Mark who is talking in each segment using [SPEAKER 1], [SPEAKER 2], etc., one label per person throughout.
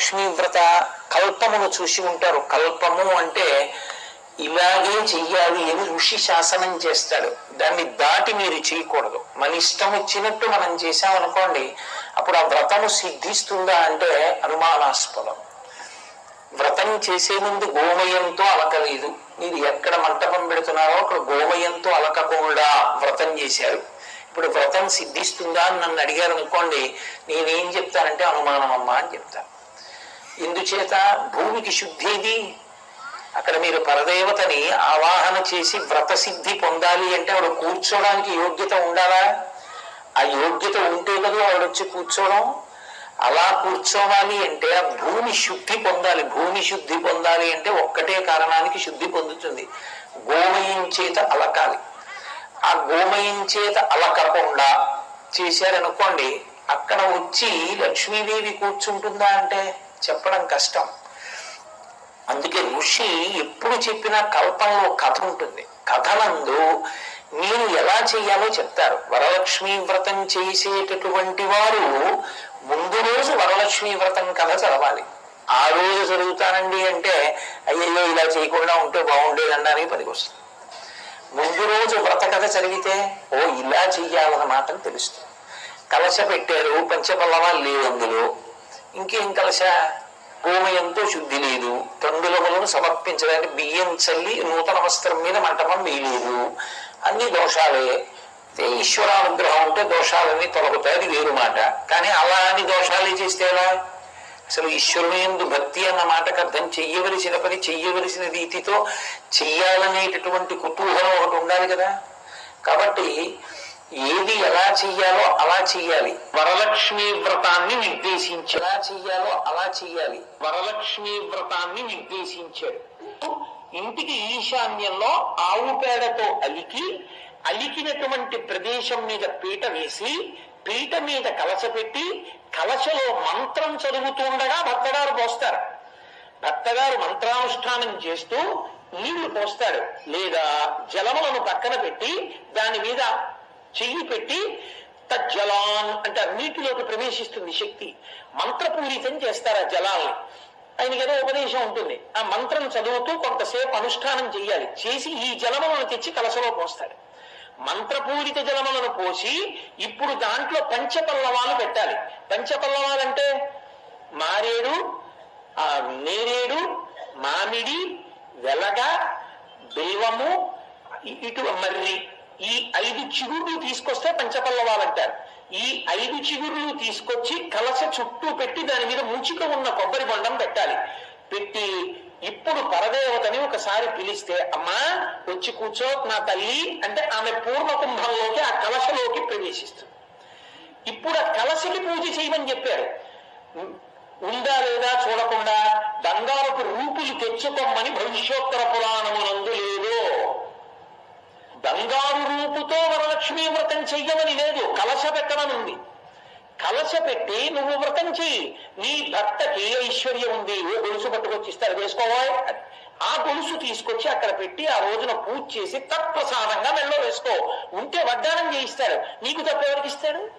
[SPEAKER 1] లక్ష్మీవ్రత వ్రత కల్పమును చూసి ఉంటారు. కల్పము అంటే ఇలాగే చెయ్యాలి అని ఋషి శాసనం చేస్తాడు. దాన్ని దాటి మీరు చేయకూడదు. మన ఇష్టం వచ్చినట్టు మనం చేశామనుకోండి అప్పుడు ఆ వ్రతము సిద్ధిస్తుందా అంటే అనుమానాస్పదం. వ్రతం చేసే ముందు గోమయంతో అలకలేదు. మీరు ఎక్కడ మంటపం పెడుతున్నారో అక్కడ గోమయంతో అలకకుండా వ్రతం చేశారు. ఇప్పుడు వ్రతం సిద్ధిస్తుందా అని నన్ను అడిగారు అనుకోండి నేనేం చెప్తానంటే అనుమానం అమ్మా అని చెప్తాను. ఎందుచేత భూమికి శుద్ధేది? అక్కడ మీరు పరదేవతని ఆవాహన చేసి వ్రత సిద్ధి పొందాలి అంటే ఆవిడ కూర్చోడానికి యోగ్యత ఉండాలా? ఆ యోగ్యత ఉంటే కదా ఆవిడ వచ్చి కూర్చోవడం అలా కూర్చోవాలి అంటే ఆ భూమి శుద్ధి పొందాలి. భూమి శుద్ధి పొందాలి అంటే ఒక్కటే కారణానికి శుద్ధి పొందుతుంది. గోమయం చేత అలకాలి. ఆ గోమయం చేత అలకకుండా చేశారనుకోండి అక్కడ వచ్చి లక్ష్మీదేవి కూర్చుంటుందా అంటే? చెప్పడం కష్టం. అందుకే ఋషి ఎప్పుడు చెప్పినా కల్పంలో కథ ఉంటుంది. కథనందు మీరు ఎలా చేయాలో చెప్తారు. వరలక్ష్మి వ్రతం చేసేటటువంటి వారు ముందు రోజు వరలక్ష్మి వ్రతం కథ చదవాలి. ఆ రోజు చదువుతానండి అంటే అయ్యయ్యో ఇలా చేయకుండా ఉంటే బాగుండేది అనడానికి పనికొస్తుంది. ముందు రోజు వ్రత కథ చదివితే ఓ ఇలా చెయ్యాలన్నమాట అని తెలుస్తుంది. కలశ పెట్టారు పంచపల్లవాలు లేవు అందులో. ఇంకేం కలశ ఎంతో శుద్ధి లేదు. తండులములను సమర్పించడానికి బియ్యం చల్లి నూతన వస్త్రం మీద మంటపం వేయలేదు. అన్ని దోషాలే. అయితే ఈశ్వరానుగ్రహం ఉంటే దోషాలన్నీ తొలగుతాయి. అది వేరు మాట. కానీ అలా అని దోషాలే చేస్తే ఎలా? అసలు ఈశ్వరుని ఎందు భక్తి అన్న మాటకు అర్థం చెయ్యవలసిన పని చెయ్యవలసిన రీతితో చెయ్యాలనేటటువంటి కుతూహలం ఒకటి ఉండాలి కదా. కాబట్టి ఎలా చెయ్యాలో అలా చెయ్యాలి. వరలక్ష్మి వ్రతాన్ని నిర్దేశించి ఎలా చెయ్యాలో అలా చెయ్యాలి. వరలక్ష్మి వ్రతాన్ని నిర్దేశించాడు. ఇంటికి ఈశాన్యంలో ఆవు పేడతో అలికి అలికినటువంటి ప్రదేశం మీద పీట వేసి పీట మీద కలశ పెట్టి కలశలో మంత్రం చదువుతూ ఉండగా భర్తగారు పోస్తారు. భర్తగారు మంత్రానుష్ఠానం చేస్తూ నీళ్ళు పోస్తాడు లేదా జలములను పక్కన పెట్టి దాని మీద చెయ్యి పెట్టి తజ్జలాన్ అంటే ఆ నీటిలోకి ప్రవేశిస్తుంది శక్తి. మంత్రపూరితం చేస్తారు ఆ జలాల్ని? ఆయనకి ఏదో ఉపదేశం ఉంటుంది. ఆ మంత్రం చదువుతూ కొంతసేపు అనుష్ఠానం చెయ్యాలి. చేసి ఈ జలములను తెచ్చి కలసలో పోస్తాడు. మంత్రపూరిత జలములను పోసి ఇప్పుడు దాంట్లో పంచపల్లవాలు పెట్టాలి. పంచపల్లవాలంటే మారేడు ఆ నేరేడు మామిడి వెలగ బిల్వము ఇటు మర్రి. ఈ ఐదు చిగుర్లు తీసుకొస్తే పంచపల్లవాలు అంటారు ఈ ఐదు చిగుర్లు తీసుకొచ్చి కలస చుట్టూ పెట్టి దాని మీద ముంచుకు ఉన్న కొబ్బరి బొండం పెట్టాలి. పెట్టి ఇప్పుడు పరదేవతని ఒకసారి పిలిస్తే అమ్మా వచ్చి కూర్చో నా తల్లి అంటే ఆమె పూర్ణ కుంభంలోకి ఆ కలశలోకి ప్రవేశిస్తుంది. ఇప్పుడు ఆ కలశకి పూజ చేయమని చెప్పారు. ఉందా లేదా చూడకుండా బంగారపు రూపులు తెచ్చుకోమని భవిష్యోత్తర పురాణమునందు లేదో. బంగారు రూపుతో వరలక్ష్మీ వ్రతం చెయ్యమని లేదు కలశ పెట్టమనుంది. కలశ పెట్టి నువ్వు వ్రతం చెయ్యి నీ భర్తకి ఐశ్వర్యం ఉంది ఓ గొలుసు పట్టుకొచ్చి ఇస్తారు వేసుకోవాలి ఆ గొలుసు తీసుకొచ్చి అక్కడ పెట్టి ఆ రోజున పూజ చేసి తత్ప్రసాదంగా మెల్లో వేసుకో. ఉంటే వడ్డానం చేయిస్తారు నీకు తప్పెవరికి ఇస్తాడు?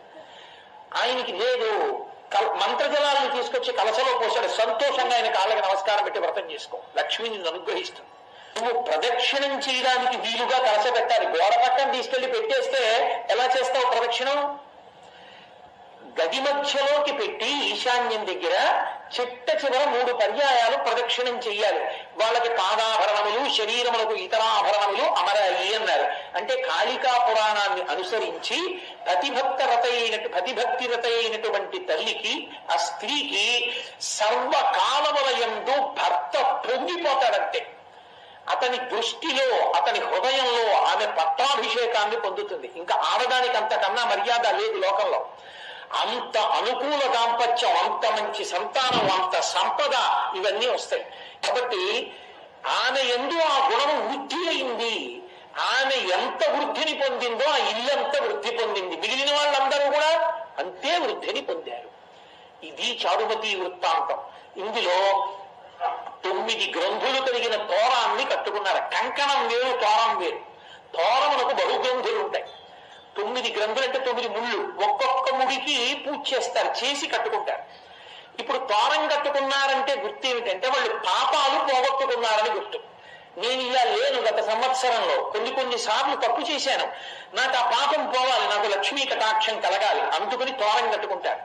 [SPEAKER 1] ఆయనకి లేదు. కల- మంత్రజలాలను తీసుకొచ్చి కలసలో పోసాడు. సంతోషంగా ఆయన కాళ్ళకి నమస్కారం పెట్టి వ్రతం చేసుకో. లక్ష్మిని అనుగ్రహిస్తుంది నువ్వు ప్రదక్షిణం చేయడానికి వీలుగా కలస పెట్టాలి గోడ పక్కన తీసుకెళ్ళి పెట్టేస్తే ఎలా చేస్తావు ప్రదక్షిణం? గది మధ్యలోకి పెట్టి ఈశాన్యం దగ్గర చిట్ట చివర మూడు పర్యాయాలు ప్రదక్షిణం చెయ్యాలి. వాళ్ళకి పాదాభరణములు శరీరములకు ఇతర ఆభరణములు అమరాయి అన్నారు. అంటే కాళికా పురాణాన్ని అనుసరించి ప్రతిభక్త రత అయినటు ప్రతిభక్తి రత అయినటువంటి తల్లికి ఆ స్త్రీకి సర్వకాలముల యందు భర్త పొంగిపోతాడంటే అతని దృష్టిలో అతని హృదయంలో ఆమె పట్టాభిషేకాన్ని పొందుతుంది. ఇంకా ఆడదానికి అంతకన్నా మర్యాద లేదు లోకంలో. అంత అనుకూల దాంపత్యం అంత మంచి సంతానం అంత సంపద ఇవన్నీ వస్తాయి. కాబట్టి ఆమె ఎందు ఆ గుణం వృద్ధి అయింది. ఆమె ఎంత వృద్ధిని పొందిందో ఆ ఇల్లు అంత వృద్ధి పొందింది. మిగిలిన వాళ్ళందరూ కూడా అంతే వృద్ధిని పొందారు. ఇది చారుమతి వృత్తాంతం. ఇందులో తొమ్మిది గ్రంథులు కలిగిన తోరాన్ని కట్టుకున్నారు. కంకణం వేరు తోరం వేరు. తోరమునకు బహుగ్రంథులు ఉంటాయి. తొమ్మిది గ్రంథులు అంటే తొమ్మిది ముళ్ళు. ఒక్కొక్క ముడికి పూజ చేస్తారు చేసి కట్టుకుంటారు. ఇప్పుడు తోరం కట్టుకున్నారంటే గుర్తు ఏమిటంటే వాళ్ళు పాపాలు పోగొట్టుకున్నారని గుర్తు. నేను ఇలా లేను గత సంవత్సరంలో. కొన్ని కొన్ని సార్లు తప్పు చేశాను. నాకు ఆ పాపం పోవాలి నాకు లక్ష్మీ కటాక్షం కలగాలి. అందుకని తోరం కట్టుకుంటారు.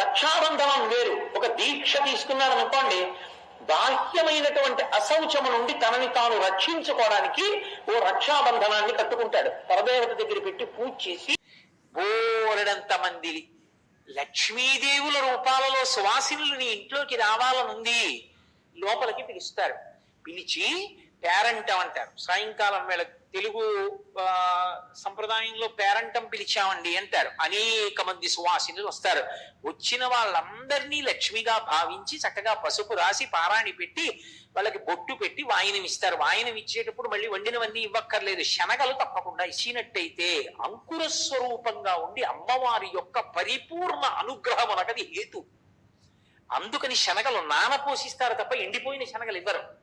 [SPEAKER 1] రక్షాబంధనం వేరు. ఒక దీక్ష తీసుకున్నారనుకోండి అసాధ్యమైనటువంటి అశౌచము నుండి తనని తాను రక్షించుకోవడానికి ఓ రక్షాబంధనాన్ని కట్టుకుంటాడు. పరదేవత దగ్గర పెట్టి పూజ చేసి బోరడంత మంది లక్ష్మీదేవుల రూపాలలో సువాసినులు నీ ఇంట్లోకి రావాలనుంది లోపలికి పిలుస్తారు. పిలిచి పేరంటం అంటారు సాయంకాలం వేళ తెలుగు సంప్రదాయంలో పేరంటం పిలిచామండి అంటారు. అనేక మంది సువాసినులు వస్తారు. వచ్చిన వాళ్ళందరినీ లక్ష్మిగా భావించి చక్కగా పసుపు రాసి పారాణి పెట్టి వాళ్ళకి బొట్టు పెట్టి వాయినం ఇస్తారు. వాయినం ఇచ్చేటప్పుడు మళ్ళీ వండినవన్నీ ఇవ్వక్కర్లేదు. శనగలు తప్పకుండా ఇచ్చినట్టయితే అంకుర స్వరూపంగా ఉండి అమ్మవారి యొక్క పరిపూర్ణ అనుగ్రహం అనగది హేతు. అందుకని శనగలు నానపోసిస్తారు తప్ప ఎండిపోయిన శనగలు ఇవ్వరు.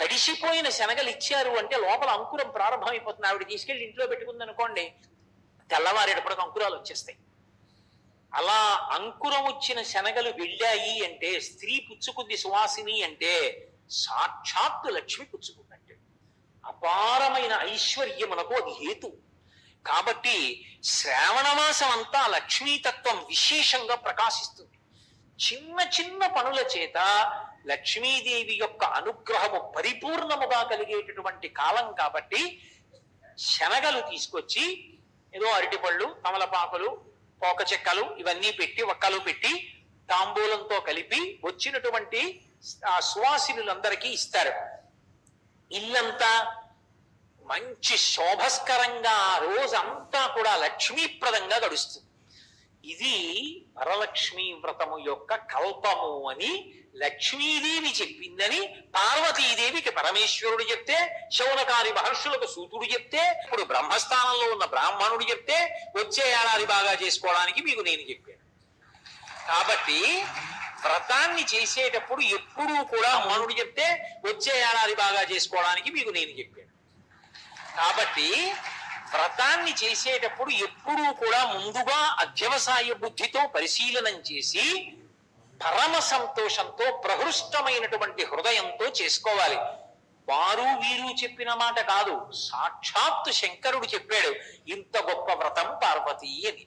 [SPEAKER 1] తడిసిపోయిన శనగలు ఇచ్చారు అంటే లోపల అంకురం ప్రారంభమైపోతుంది. ఆవిడ తీసుకెళ్ళి ఇంట్లో పెట్టుకుంది అనుకోండి తెల్లవారేటప్పటికి అంకురాలు వచ్చేస్తాయి. అలా అంకురం వచ్చిన శనగలు వెళ్ళాయి అంటే స్త్రీ పుచ్చుకుంది సువాసిని అంటే సాక్షాత్తు లక్ష్మి పుచ్చుకుందంటే. అపారమైన ఐశ్వర్యమునకు అది హేతు. కాబట్టి శ్రావణ మాసం అంతా లక్ష్మీతత్వం విశేషంగా ప్రకాశిస్తుంది. చిన్న చిన్న పనుల చేత లక్ష్మీదేవి యొక్క అనుగ్రహము పరిపూర్ణముగా కలిగేటటువంటి కాలం కాబట్టి శనగలు తీసుకొచ్చి ఏదో అరటిపళ్ళు తమలపాకులు పోక చెక్కలు ఇవన్నీ పెట్టి ఒక్కలు పెట్టి తాంబూలంతో కలిపి వచ్చినటువంటి ఆ సువాసినులందరికీ ఇస్తారు. ఇల్లంతా మంచి శోభస్కరంగా ఆ రోజంతా కూడా లక్ష్మీప్రదంగా గడుస్తుంది. ఇది వరలక్ష్మీ వ్రతము యొక్క కల్పము అని లక్ష్మీదేవి చెప్పిందని పార్వతీదేవికి పరమేశ్వరుడు చెప్తే శౌనకారి మహర్షులకు సూతుడు చెప్తే ఇప్పుడు బ్రహ్మస్థానంలో ఉన్న బ్రాహ్మణుడు చెప్తే వచ్చే ఏడాది బాగా చేసుకోవడానికి మీకు నేను చెప్పాను. కాబట్టి వ్రతాన్ని చేసేటప్పుడు ఎప్పుడూ కూడా మనుడు చెప్తే వచ్చే ఏడాది బాగా చేసుకోవడానికి మీకు నేను చెప్పాను. కాబట్టి వ్రతాన్ని చేసేటప్పుడు ఎప్పుడూ కూడా ముందుగా అధ్యవసాయ బుద్ధితో పరిశీలనం చేసి పరమ సంతోషంతో ప్రహృష్టమైనటువంటి హృదయంతో చేసుకోవాలి. వారు వీరు చెప్పిన మాట కాదు. సాక్షాత్తు శంకరుడు చెప్పాడు ఇంత గొప్ప వ్రతం పార్వతి అని.